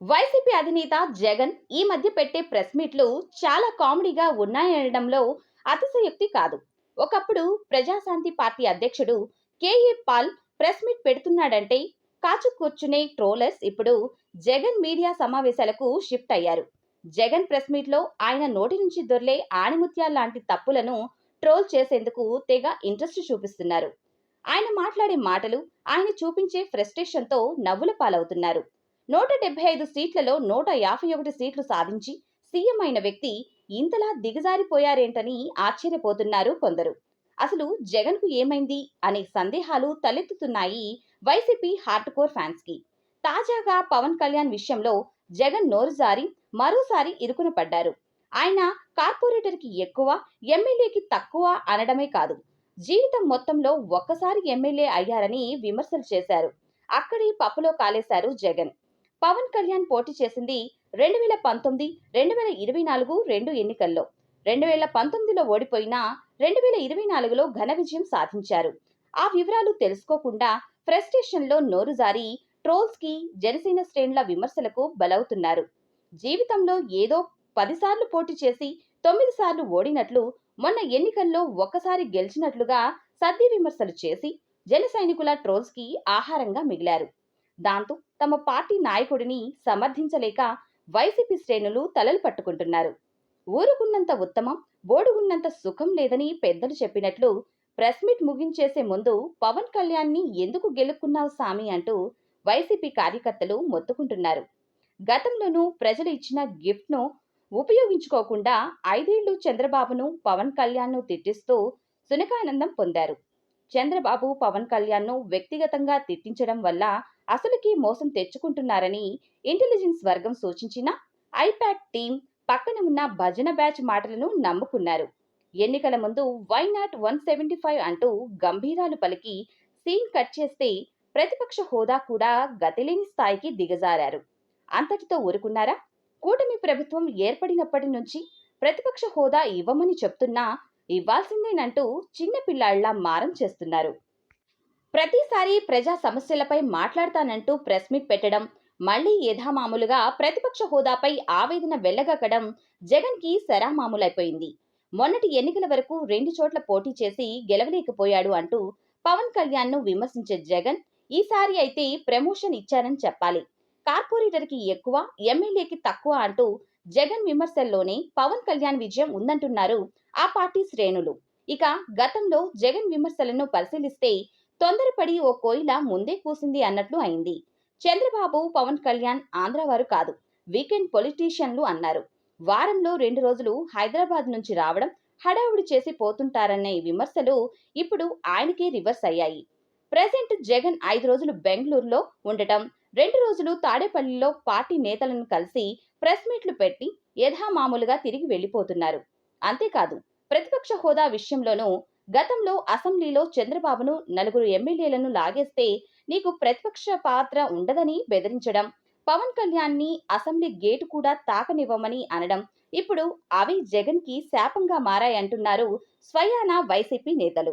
YCP అధినేత జగన్ ఈ మధ్య పెట్టే ప్రెస్ మీట్లు చాలా కామెడీగా ఉన్నాయనడంలో అతిశయోక్తి కాదు. ఒకప్పుడు ప్రజాశాంతి పార్టీ అధ్యక్షుడు K A Paul press meet పెడుతున్నాడంటే కాచు కూర్చునే ట్రోలర్స్ ఇప్పుడు జగన్ మీడియా సమావేశాలకు షిఫ్ట్ అయ్యారు. జగన్ ప్రెస్ మీట్లో ఆయన నోటి నుంచి దొర్లే ఆణిముత్యాల లాంటి తప్పులను ట్రోల్ చేసేందుకు తెగ ఇంట్రెస్ట్ చూపిస్తున్నారు. ఆయన మాట్లాడే మాటలు ఆయన చూపించే ఫ్రస్ట్రేషన్తో నవ్వుల పాలవుతున్నారు. నూట డెబ్బై ఐదు సీట్లలో నూట యాభై ఒకటి సీట్లు సాధించి సీఎం అయిన వ్యక్తి ఇంతలా దిగజారిపోయారేంటని ఆశ్చర్యపోతున్నారు కొందరు. అసలు జగన్కు ఏమైంది అనే సందేహాలు తలెత్తుతున్నాయి వైసీపీ హార్డ్ కోర్ ఫ్యాన్స్కి తాజాగా పవన్ కళ్యాణ్ విషయంలో జగన్ నోరు జారి మరోసారి ఇరుకున పడ్డారు. ఆయన కార్పొరేటర్కి ఎక్కువ ఎమ్మెల్యేకి తక్కువ అనడమే కాదు జీవితం మొత్తంలో ఒక్కసారి ఎమ్మెల్యే అయ్యారని విమర్శలు చేశారు. అక్కడి పప్పులో కాలేశారు జగన్. పవన్ కళ్యాణ్ పోటీ చేసింది రెండు వేల పంతొమ్మిది రెండు వేల ఇరవై నాలుగు రెండు ఎన్నికల్లో. రెండు వేల పంతొమ్మిదిలో ఓడిపోయినా రెండు వేల ఇరవై నాలుగులో ఘన విజయం సాధించారు. ఆ వివరాలు తెలుసుకోకుండా ఫ్రస్ట్రేషన్లో నోరు జారి ట్రోల్స్కి జనసేన శ్రేణుల విమర్శలకు బలవుతున్నారు. జీవితంలో ఏదో పదిసార్లు పోటీ చేసి తొమ్మిది సార్లు ఓడినట్లు మొన్న ఎన్నికల్లో ఒక్కసారి గెలిచినట్లుగా సద్ది విమర్శలు చేసి జన సైనికుల ట్రోల్స్కి ఆహారంగా మిగిలారు. దాంతో తమ పార్టీ నాయకుడిని సమర్థించలేక వైసీపీ శ్రేణులు తలలు పట్టుకుంటున్నారు. ఊరుకున్నంత ఉత్తమం బోడుగున్నంత సుఖం లేదని పెద్దలు చెప్పినట్లు ప్రెస్ మీట్ ముగించేసే ముందు పవన్ కళ్యాణ్ని ఎందుకు గెలుక్కున్నావు సామి అంటూ వైసీపీ కార్యకర్తలు మొత్తుకుంటున్నారు. గతంలోనూ ప్రజలు ఇచ్చిన గిఫ్ట్ను ఉపయోగించుకోకుండా ఐదేళ్ళు చంద్రబాబును పవన్ కళ్యాణ్ను తిట్టిస్తూ సునకానందం పొందారు. చంద్రబాబు పవన్ కళ్యాణ్ను వ్యక్తిగతంగా తిట్టించడం వల్ల అసలుకి మోసం తెచ్చుకుంటున్నారని ఇంటెలిజెన్స్ వర్గం సూచించిన ఐపాక్ టీం పక్కన ఉన్న భజన బ్యాచ్ మాటలను నమ్ముకున్నారు. ఎన్నికల ముందు why not one seventy five అంటూ గంభీరాలు పలికి సీన్ కట్ చేస్తే ప్రతిపక్ష హోదా కూడా గతిలేని స్థాయికి దిగజారారు. అంతటితో ఊరుకున్నారా? కూటమి ప్రభుత్వం ఏర్పడినప్పటి నుంచి ప్రతిపక్ష హోదా ఇవ్వమని చెప్తున్నా ఇవ్వాల్సిందేనంటూ చిన్నపిల్లాళ్ళా మారం చేస్తున్నారు. ప్రతిసారి ప్రజా సమస్యలపై మాట్లాడతానంటూ ప్రెస్ మీట్ పెట్టడం మళ్ళీ యథామామూలుగా ప్రతిపక్ష హోదాపై ఆవేదన వెళ్ళగక్కడం జగన్కి సరామామూలైపోయింది. మొన్నటి ఎన్నికల వరకు రెండు చోట్ల పోటీ చేసి గెలవలేకపోయాడు అంటూ పవన్ కళ్యాణ్ను విమర్శించే జగన్ ఈసారి అయితే ప్రమోషన్ ఇచ్చారని చెప్పాలి. కార్పొరేటర్కి ఎక్కువ ఎమ్మెల్యేకి తక్కువ అంటూ జగన్ విమర్శల్లోనే పవన్ కళ్యాణ్ విజయం ఉందంటున్నారు ఆ పార్టీ శ్రేణులు. ఇక గతంలో జగన్ విమర్శలను పరిశీలిస్తే తొందరపడి ఓ కోయిల ముందే కూసింది అన్నట్లు అయింది. చంద్రబాబు పవన్ కళ్యాణ్ ఆంధ్రవారు కాదు వీకెండ్ పొలిటీషియన్లు అన్నారు. వారంలో రెండు రోజులు హైదరాబాద్ నుంచి రావడం హడావుడి చేసి పోతుంటారనే విమర్శలు ఇప్పుడు ఆయనకే రివర్స్ అయ్యాయి. ప్రెసెంట్ జగన్ ఐదు రోజులు బెంగళూరులో ఉండటం రెండు రోజులు తాడేపల్లిలో పార్టీ నేతలను కలిసి ప్రెస్ మీట్లు పెట్టి యథామామూలుగా తిరిగి వెళ్ళిపోతున్నారు అంతేకాదు ప్రతిపక్ష హోదా విషయంలోనూ గతంలో అసెంబ్లీలో చంద్రబాబును నలుగురు ఎమ్మెల్యేలను లాగేస్తే నీకు ప్రతిపక్ష పాత్ర ఉండదని బెదిరించడం పవన్ కళ్యాణ్ని అసెంబ్లీ గేటు కూడా తాకనివ్వమని అనడం ఇప్పుడు అవి జగన్కి శాపంగా మారాయంటున్నారు స్వయాన వైసీపీ నేతలు.